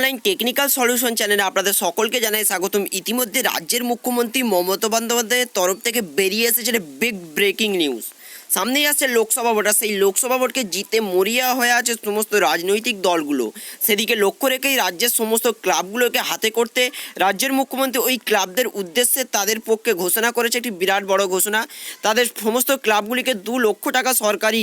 Online technical solution চ্যানেলে আপনাদের সকলকে জানাই স্বাগতম। ইতিমধ্যে রাজ্যের মুখ্যমন্ত্রী মমতা বন্দ্যোপাধ্যায়ের তরফ থেকে বেরিয়ে এসেছে বিগ ব্রেকিং নিউজ সামনেই আসছে লোকসভা ভোট, আর সেই লোকসভা ভোটকে জিতে মরিয়া হয়ে আছে সমস্ত রাজনৈতিক দলগুলো। সেদিকে লক্ষ্য রেখেই রাজ্যের সমস্ত ক্লাবগুলোকে হাতে করতে রাজ্যের মুখ্যমন্ত্রী ওই ক্লাবদের উদ্দেশ্যে তাদের পক্ষে ঘোষণা করেছে একটি বিরাট বড় ঘোষণা। তাদের সমস্ত ক্লাবগুলিকে দু লক্ষ টাকা সরকারি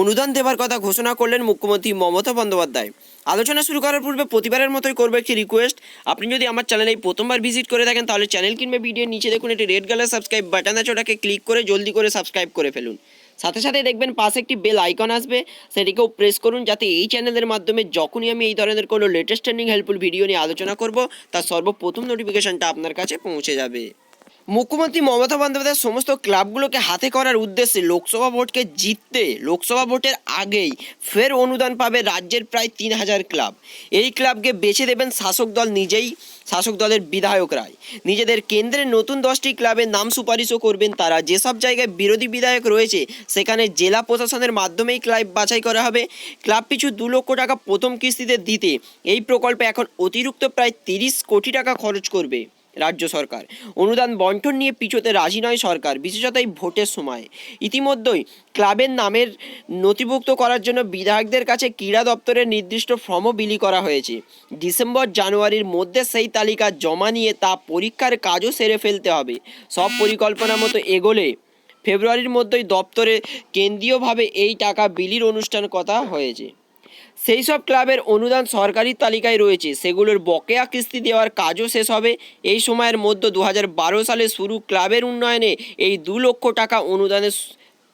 অনুদান দেওয়ার কথা ঘোষণা করলেন মুখ্যমন্ত্রী মমতা বন্দ্যোপাধ্যায়। আলোচনা শুরু করার পূর্বে প্রতিবারের মতোই করব একটি রিকোয়েস্ট আপনি যদি আমার চ্যানেলে প্রথমবার ভিজিট করে থাকেন, তাহলে চ্যানেল কিংবা ভিডিওর নিচে দেখুন, একটি রেড কালার সাবস্ক্রাইব বাটন আছে, ওটাকে ক্লিক করে জলদি করে সাবস্ক্রাইব করে ফেলুন। সাথে সাথে দেখবেন পাশে একটি বেল আইকন আসবে। সেটিকেও প্রেস করুন যাতে এই চ্যানেলের মাধ্যমে যখনই আমি এই ধরনের কোনো লেটেস্ট ট্রেন্ডিং হেল্পফুল ভিডিও নিয়ে আলোচনা করব, তার সর্বপ্রথম নোটিফিকেশনটা আপনার কাছে পৌঁছে যাবে। মুখ্যমন্ত্রী মমতা বন্দ্যোপাধ্যায় সমস্ত ক্লাবগুলোকে হাতে করার উদ্দেশ্যে লোকসভা ভোটকে জিততে লোকসভা ভোটের আগেই ফের অনুদান পাবে রাজ্যের প্রায় তিন হাজার ক্লাব। এই ক্লাবকে বেছে দেবেন শাসক দল নিজেই, শাসক দলের বিধায়করাই নিজেদের কেন্দ্রের নতুন দশটি ক্লাবের নাম সুপারিশও করবেন তারা। যেসব জায়গায় বিরোধী বিধায়ক রয়েছে, সেখানে জেলা প্রশাসনের মাধ্যমেই ক্লাব বাছাই করা হবে। ক্লাব পিছু দু লক্ষ টাকা প্রথম কিস্তিতে দিতে এই প্রকল্পে এখন অতিরিক্ত প্রায় তিরিশ কোটি টাকা খরচ করবে। রাজ্য সরকার। অনুদান বন্টন নিয়ে পিছোতে রাজি নয় সরকার, বিশেষত এই ভোটের সময়। ইতিমধ্যেই ক্লাবের নামের নথিভুক্ত করার জন্য বিধায়কদের কাছে ক্রীড়া দপ্তরের নির্দিষ্ট ফর্মও বিলি করা হয়েছে। ডিসেম্বর, জানুয়ারির মধ্যে সেই তালিকা জমা নিয়ে তা পরীক্ষার কাজও সেরে ফেলতে হবে। সব পরিকল্পনা মতো এগোলে ফেব্রুয়ারির মধ্যেই দপ্তরে কেন্দ্রীয়ভাবে এই টাকা বিলির অনুষ্ঠান কথা হয়েছে। সেই সব ক্লাবের অনুদান সরকারি তালিকায় রয়েছে। সেগুলোর বকেয়া কিস্তি দেওয়ার কাজও শেষ হবে। এই সময়ের মধ্যে দু হাজার বারো সালে শুরু ক্লাবের উন্নয়নে এই দু লক্ষ টাকা অনুদানের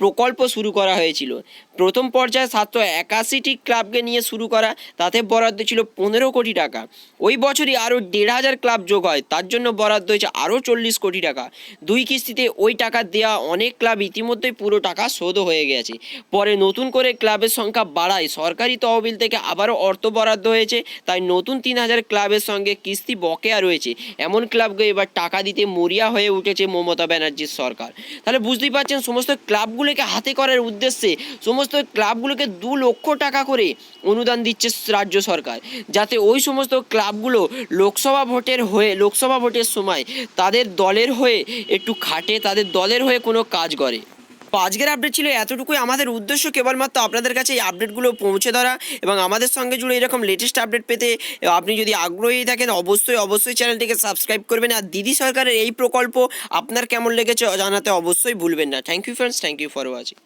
প্রকল্প শুরু করা হয়েছিল। প্রথম পর্যায়ে সাতশো একাশিটি ক্লাবকে নিয়ে শুরু করা, তাতে বরাদ্দ ছিল পনেরো কোটি টাকা। ওই বছরই আরও দেড় হাজার ক্লাব যোগ হয়, তার জন্য বরাদ্দ হয়েছে আরও চল্লিশ কোটি টাকা। দুই কিস্তিতে ওই টাকা দেওয়া অনেক ক্লাব ইতিমধ্যেই পুরো টাকা শোধ হয়ে গেছে। পরে নতুন করে ক্লাবের সংখ্যা বাড়ায়, সরকারি তহবিল থেকে আবারও অর্থ বরাদ্দ হয়েছে, তাই নতুন তিন হাজার ক্লাবের সঙ্গে কিস্তি বকেয়া রয়েছে। এমন ক্লাবকে এবার টাকা দিতে মরিয়া হয়ে উঠেছে মমতা ব্যানার্জির সরকার। তাহলে বুঝতেই পারছেন, সমস্ত ক্লাবগুলোকে হাতে করার উদ্দেশ্যে সমস্ত ক্লাবগুলোকে দু লক্ষ টাকা করে অনুদান দিচ্ছে রাজ্য সরকার। যাতে ওই সমস্ত ক্লাবগুলো লোকসভা ভোটের হয়ে, লোকসভা ভোটের সময় তাদের দলের হয়ে একটু খাটে, তাদের দলের হয়ে কোনো কাজ করে। তো আজকের আপডেট ছিল এতটুকুই। আমাদের উদ্দেশ্য কেবলমাত্র আপনাদের কাছে এই আপডেটগুলো পৌঁছে ধরা এবং আমাদের সঙ্গে জুড়ে এরকম লেটেস্ট আপডেট পেতে আপনি যদি আগ্রহী থাকেন, অবশ্যই অবশ্যই চ্যানেলটিকে সাবস্ক্রাইব করবেন। আর দিদি সরকারের এই প্রকল্প আপনার কেমন লেগেছে জানাতে অবশ্যই ভুলবেন না। Thank you friends thank you for watching